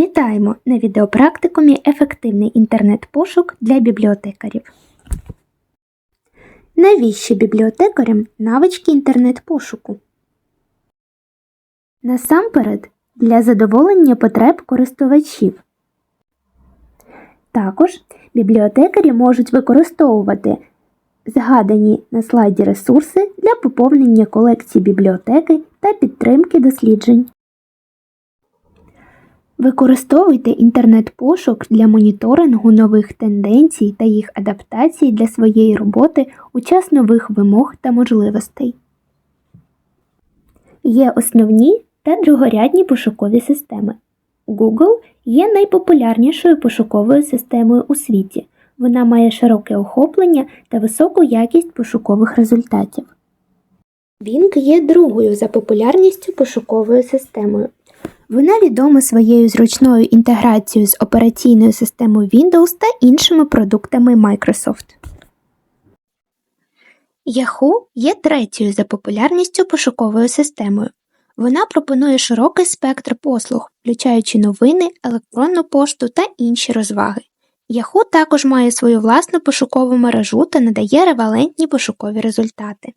Вітаємо на відеопрактикумі Ефективний інтернет-пошук для бібліотекарів. Навіщо бібліотекарям навички інтернет-пошуку? Насамперед для задоволення потреб користувачів. Також бібліотекарі можуть використовувати згадані на слайді ресурси для поповнення колекції бібліотеки та підтримки досліджень. Використовуйте інтернет-пошук для моніторингу нових тенденцій та їх адаптації для своєї роботи у час нових вимог та можливостей. Є основні та другорядні пошукові системи. Google є найпопулярнішою пошуковою системою у світі. Вона має широке охоплення та високу якість пошукових результатів. Bing є другою за популярністю пошуковою системою. Вона відома своєю зручною інтеграцією з операційною системою Windows та іншими продуктами Microsoft. Yahoo є третьою за популярністю пошуковою системою. Вона пропонує широкий спектр послуг, включаючи новини, електронну пошту та інші розваги. Yahoo також має свою власну пошукову мережу та надає ревалентні пошукові результати.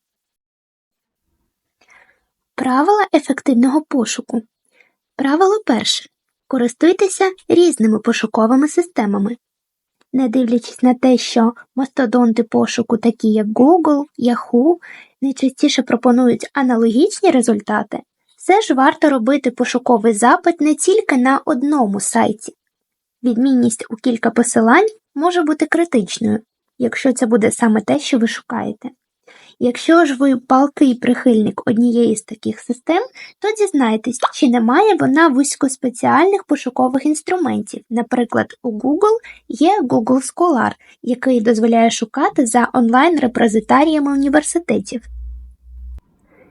Правила ефективного пошуку. Правило перше. Користуйтеся різними пошуковими системами. Не дивлячись на те, що мастодонти пошуку, такі як Google, Yahoo, найчастіше пропонують аналогічні результати, все ж варто робити пошуковий запит не тільки на одному сайті. Відмінність у кілька посилань може бути критичною, якщо це буде саме те, що ви шукаєте. Якщо ж ви палкий прихильник однієї з таких систем, то дізнайтесь, чи немає вона вузькоспеціальних пошукових інструментів. Наприклад, у Google є Google Scholar, який дозволяє шукати за онлайн-репозитаріями університетів.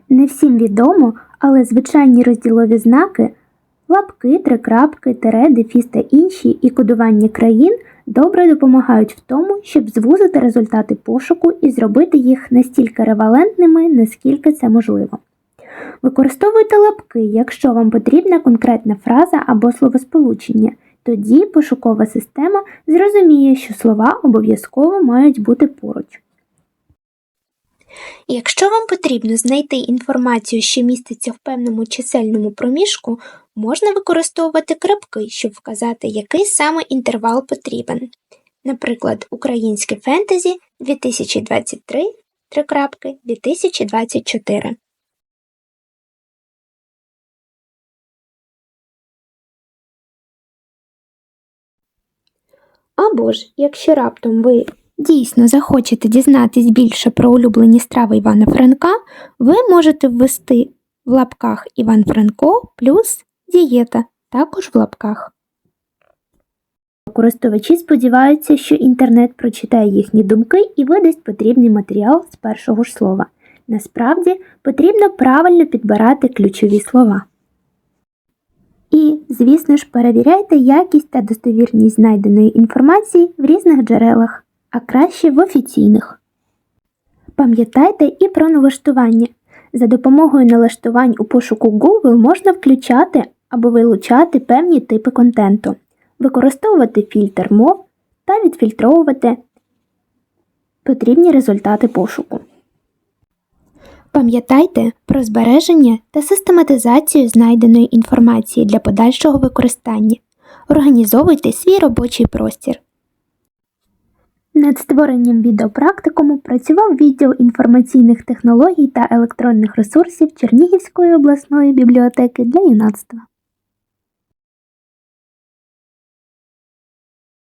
Не всім відомо, але звичайні розділові знаки лапки, трикрапки, тире, дефіс та інші і кодування країн добре допомагають в тому, щоб звузити результати пошуку і зробити їх настільки ревалентними, наскільки це можливо. Використовуйте лапки, якщо вам потрібна конкретна фраза або словосполучення. Тоді пошукова система зрозуміє, що слова обов'язково мають бути поруч. Якщо вам потрібно знайти інформацію, що міститься в певному чисельному проміжку, можна використовувати крапки, щоб вказати, який саме інтервал потрібен. Наприклад, українське фентезі 2023 три крапки 2024. Або ж, якщо раптом ви дійсно захочете дізнатись більше про улюблені страви Івана Франка, ви можете ввести в лапках Іван Франко плюс дієта, також в лапках. Користувачі сподіваються, що інтернет прочитає їхні думки і видасть потрібний матеріал з першого ж слова. Насправді потрібно правильно підбирати ключові слова. І, звісно ж, перевіряйте якість та достовірність знайденої інформації в різних джерелах, а краще в офіційних. Пам'ятайте і про налаштування. За допомогою налаштувань у пошуку Google можна включати або вилучати певні типи контенту, використовувати фільтр мов та відфільтровувати потрібні результати пошуку. Пам'ятайте про збереження та систематизацію знайденої інформації для подальшого використання. Організовуйте свій робочий простір. Над створенням відеопрактикуму працював відділ інформаційних технологій та електронних ресурсів Чернігівської обласної бібліотеки для юнацтва.